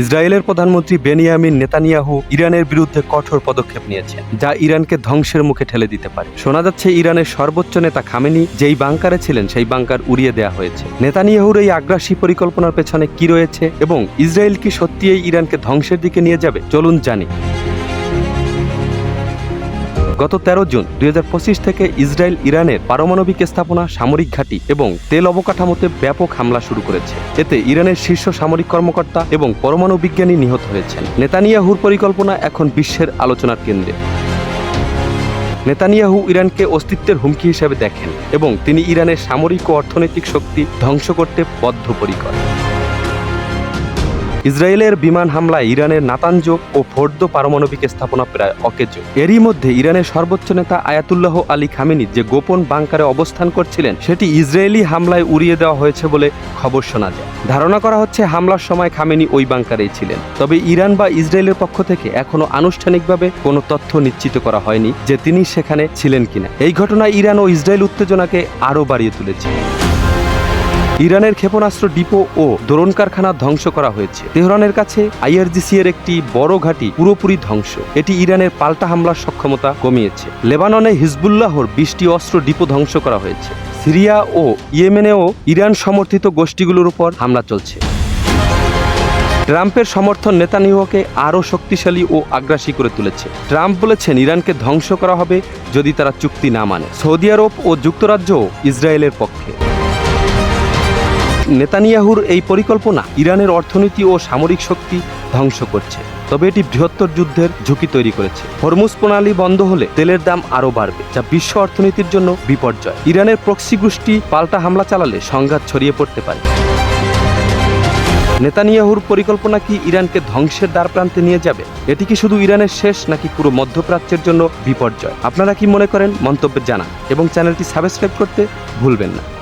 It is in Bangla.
ইসরায়েলের প্রধানমন্ত্রী বেনিয়ামিন নেতানিয়াহু ইরানের বিরুদ্ধে কঠোর পদক্ষেপ নিয়েছেন, যা ইরানকে ধ্বংসের মুখে ঠেলে দিতে পারে। শোনা যাচ্ছে, ইরানের সর্বোচ্চ নেতা খামেনি, যেই বাংকারে ছিলেন, সেই বাংকার উড়িয়ে দেওয়া হয়েছে। নেতানিয়াহুর এই আগ্রাসী পরিকল্পনার পেছনে কি রয়েছে এবং ইসরায়েল কি সত্যিই ইরানকে ধ্বংসের দিকে নিয়ে যাবে? চলুন জানি। গত তেরো জুন দুই হাজার পঁচিশ থেকে ইসরায়েল ইরানের পারমাণবিক স্থাপনা, সামরিক ঘাঁটি এবং তেল অবকাঠামোতে ব্যাপক হামলা শুরু করেছে। এতে ইরানের শীর্ষ সামরিক কর্মকর্তা এবং পরমাণু বিজ্ঞানী নিহত হয়েছেন। নেতানিয়াহুর পরিকল্পনা এখন বিশ্বের আলোচনার কেন্দ্রে। নেতানিয়াহু ইরানকে অস্তিত্বের হুমকি হিসেবে দেখেন এবং তিনি ইরানের সামরিক ও অর্থনৈতিক শক্তি ধ্বংস করতে বদ্ধপরিকর। ইসরায়েলের বিমান হামলায় ইরানের নাতাঞ্জ ও ফোর্দ পারমাণবিক স্থাপনা প্রায় অকেজ এরই মধ্যে ইরানের সর্বোচ্চ নেতা আয়াতুল্লাহ আলী খামেনি যে গোপন বাংকারে অবস্থান করছিলেন, সেটি ইসরায়েলি হামলায় উড়িয়ে দেওয়া হয়েছে বলে খবর শোনা যায়। ধারণা করা হচ্ছে হামলার সময় খামেনি ওই বাংকারেই ছিলেন। তবে ইরান বা ইসরায়েলের পক্ষ থেকে এখনও আনুষ্ঠানিকভাবে কোনো তথ্য নিশ্চিত করা হয়নি যে তিনি সেখানে ছিলেন কিনা। এই ঘটনা ইরান ও ইসরায়েল উত্তেজনাকে আরও বাড়িয়ে তুলেছে। ইরানের ক্ষেপণাস্ত্র ডিপো ও দোরন কারখানা ধ্বংস করা হয়েছে। তেহরানের কাছে আইআরজিসি এর একটি বড় ঘাঁটি পুরোপুরি ধ্বংস। এটি ইরানের পাল্টা হামলার সক্ষমতা কমিয়েছে। লেবাননে হিজবুল্লাহর বিশটি অস্ত্র ডিপো ধ্বংস করা হয়েছে। সিরিয়া ও ইয়েমেনেও ইরান সমর্থিত গোষ্ঠীগুলোর উপর হামলা চলছে। ট্রাম্পের সমর্থন নেতানিয়াহুকে আরও শক্তিশালী ও আগ্রাসী করে তুলেছে। ট্রাম্প বলেছেন, ইরানকে ধ্বংস করা হবে যদি তারা চুক্তি না মানে। সৌদি আরব ও যুক্তরাজ্যও ইসরায়েলের পক্ষে। নেতানিয়াহুর এই পরিকল্পনা ইরানের অর্থনীতি ও সামরিক শক্তি ধ্বংস করছে। তবে এটি বৃহত্তর যুদ্ধের ঝুঁকি তৈরি করেছে। হরমুজ প্রণালী বন্ধ হলে তেলের দাম আরও বাড়বে, যা বিশ্ব অর্থনীতির জন্য বিপর্যয়। ইরানের প্রক্সি গোষ্ঠী পাল্টা হামলা চালালে সংঘাত ছড়িয়ে পড়তে পারে। নেতানিয়াহুর পরিকল্পনা কি ইরানকে ধ্বংসের দ্বার প্রান্তে নিয়ে যাবে? এটি কি শুধু ইরানের শেষ নাকি পুরো মধ্যপ্রাচ্যের জন্য বিপর্যয়? আপনারা কি মনে করেন? মন্তব্যে জানান এবং চ্যানেলটি সাবস্ক্রাইব করতে ভুলবেন না।